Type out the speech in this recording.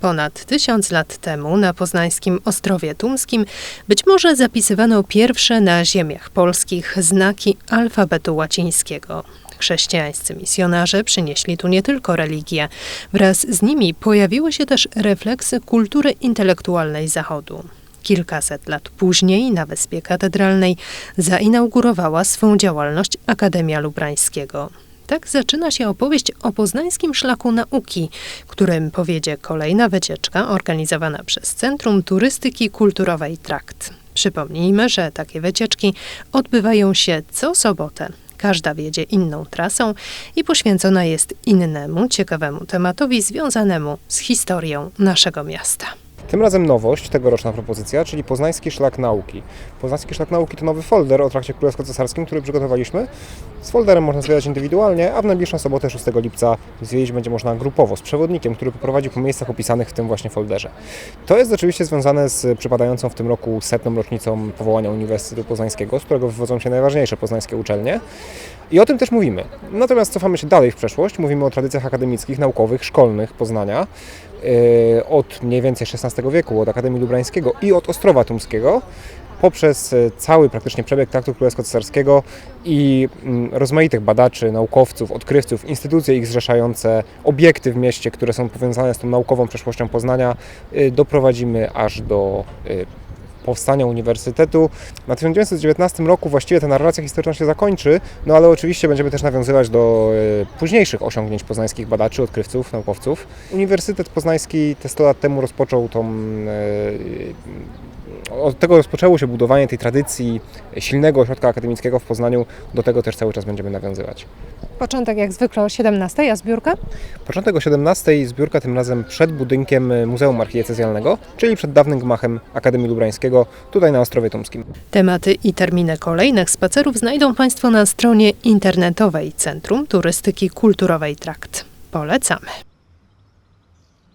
Ponad tysiąc lat temu na poznańskim Ostrowie Tumskim być może zapisywano pierwsze na ziemiach polskich znaki alfabetu łacińskiego. Chrześcijańscy misjonarze przynieśli tu nie tylko religię. Wraz z nimi pojawiły się też refleksy kultury intelektualnej Zachodu. Kilkaset lat później na Wyspie Katedralnej zainaugurowała swą działalność Akademia Lubrańskiego. Tak zaczyna się opowieść o poznańskim szlaku nauki, którym powiedzie kolejna wycieczka organizowana przez Centrum Turystyki Kulturowej Trakt. Przypomnijmy, że takie wycieczki odbywają się co sobotę. Każda wiedzie inną trasą i poświęcona jest innemu, ciekawemu tematowi związanemu z historią naszego miasta. Tym razem nowość, tegoroczna propozycja, czyli Poznański Szlak Nauki. Poznański Szlak Nauki to nowy folder o trakcie królewsko-cesarskim, który przygotowaliśmy. Z folderem można zwiedzać indywidualnie, a w najbliższą sobotę 6 lipca zwiedzić będzie można grupowo z przewodnikiem, który poprowadzi po miejscach opisanych w tym właśnie folderze. To jest oczywiście związane z przypadającą w tym roku setną rocznicą powołania Uniwersytetu Poznańskiego, z którego wywodzą się najważniejsze poznańskie uczelnie. I o tym też mówimy. Natomiast cofamy się dalej w przeszłość, mówimy o tradycjach akademickich, naukowych, szkolnych Poznania od mniej więcej XVI wieku, od Akademii Lubrańskiego i od Ostrowa Tumskiego, poprzez e, cały praktycznie przebieg traktu królewsko-cesarskiego i mm, rozmaitych badaczy, naukowców, odkrywców, instytucje ich zrzeszające, obiekty w mieście, które są powiązane z tą naukową przeszłością Poznania, e, doprowadzimy aż do e, powstania uniwersytetu. Na 1919 roku właściwie ta narracja historyczna się zakończy, no ale oczywiście będziemy też nawiązywać do e, późniejszych osiągnięć poznańskich badaczy, odkrywców, naukowców. Uniwersytet Poznański te 100 lat temu rozpoczął tą e, od tego rozpoczęło się budowanie tej tradycji silnego ośrodka akademickiego w Poznaniu. Do tego też cały czas będziemy nawiązywać. Początek jak zwykle o 17, a zbiórka? Początek o 17 zbiórka tym razem przed budynkiem Muzeum Archidiecezjalnego, czyli przed dawnym gmachem Akademii Lubrańskiego, tutaj na Ostrowie Tumskim. Tematy i terminy kolejnych spacerów znajdą Państwo na stronie internetowej Centrum Turystyki Kulturowej Trakt. Polecamy.